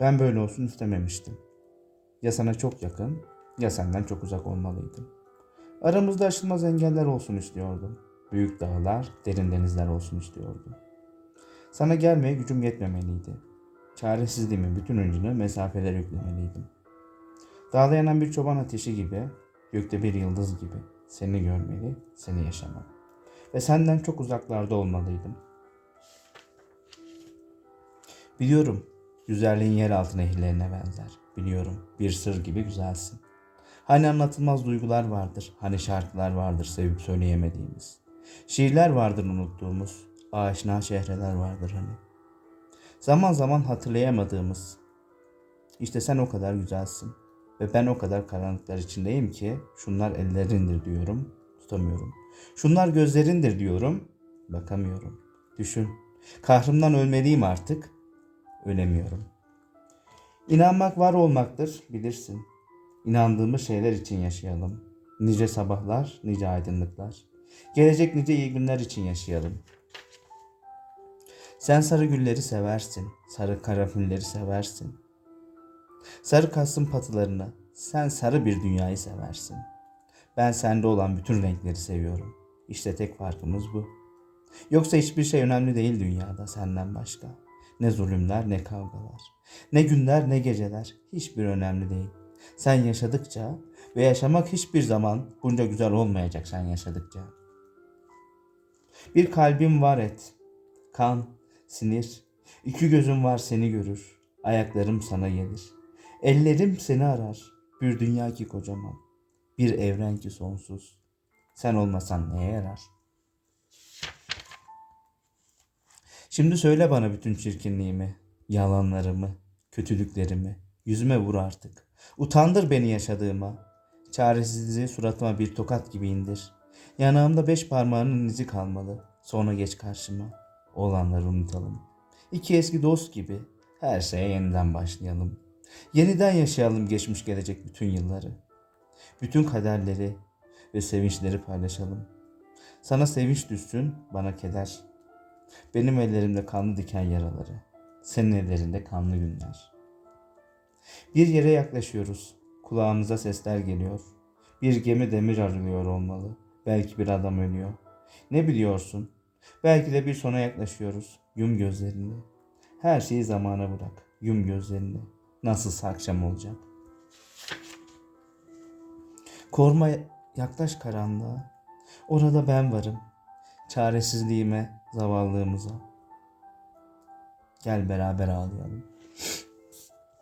Ben böyle olsun istememiştim. Ya sana çok yakın ya senden çok uzak olmalıydım. Aramızda aşılmaz engeller olsun istiyordum. Büyük dağlar, derin denizler olsun istiyordum. Sana gelmeye gücüm yetmemeliydi. Çaresizliğimin bütün öncünü mesafeler yüklemeliydim. Dağda yanan bir çoban ateşi gibi, gökte bir yıldız gibi seni görmeli, seni yaşamak. Ve senden çok uzaklarda olmalıydım. Biliyorum, güzelliğin yer altı nehirlerine benzer. Biliyorum, bir sır gibi güzelsin. Hani anlatılmaz duygular vardır, hani şarkılar vardır sevip söyleyemediğimiz. Şiirler vardır unuttuğumuz, aşina şehreler vardır hani. Zaman zaman hatırlayamadığımız. İşte sen o kadar güzelsin. Ve ben o kadar karanlıklar içindeyim ki şunlar ellerindir diyorum, tutamıyorum. Şunlar gözlerindir diyorum, bakamıyorum. Düşün, kahrımdan ölmeliyim artık, ölemiyorum. İnanmak var olmaktır, bilirsin. İnandığımız şeyler için yaşayalım. Nice sabahlar, nice aydınlıklar. Gelecek nice iyi günler için yaşayalım. Sen sarı gülleri seversin, sarı karanfilleri seversin. Sarı kasım patılarını, sen sarı bir dünyayı seversin. Ben sende olan bütün renkleri seviyorum. İşte tek farkımız bu. Yoksa hiçbir şey önemli değil dünyada senden başka. Ne zulümler ne kavgalar. Ne günler ne geceler. Hiçbir önemli değil. Sen yaşadıkça ve yaşamak hiçbir zaman bunca güzel olmayacak sen yaşadıkça. Bir kalbim var et. Kan, sinir. İki gözüm var seni görür. Ayaklarım sana gelir. Ellerim seni arar. Bir dünya ki kocaman. Bir evren ki sonsuz. Sen olmasan neye yarar? Şimdi söyle bana bütün çirkinliğimi, yalanlarımı, kötülüklerimi. Yüzüme vur artık. Utandır beni yaşadığıma. Çaresizliği suratıma bir tokat gibi indir. Yanağımda beş parmağının izi kalmalı. Sonra geç karşıma. Olanları unutalım. İki eski dost gibi her şeye yeniden başlayalım. Yeniden yaşayalım geçmiş gelecek bütün yılları. Bütün kaderleri ve sevinçleri paylaşalım. Sana sevinç düşsün, bana keder. Benim ellerimde kanlı diken yaraları. Senin ellerinde kanlı günler. Bir yere yaklaşıyoruz. Kulağımıza sesler geliyor. Bir gemi demir arılıyor olmalı. Belki bir adam ölüyor. Ne biliyorsun? Belki de bir sona yaklaşıyoruz. Yum gözlerini. Her şeyi zamana bırak. Yum gözlerini. Nasılsa akşam olacak. Korma yaklaş karanlığa. Orada ben varım. Çaresizliğime, zavallığımıza. Gel beraber ağlayalım.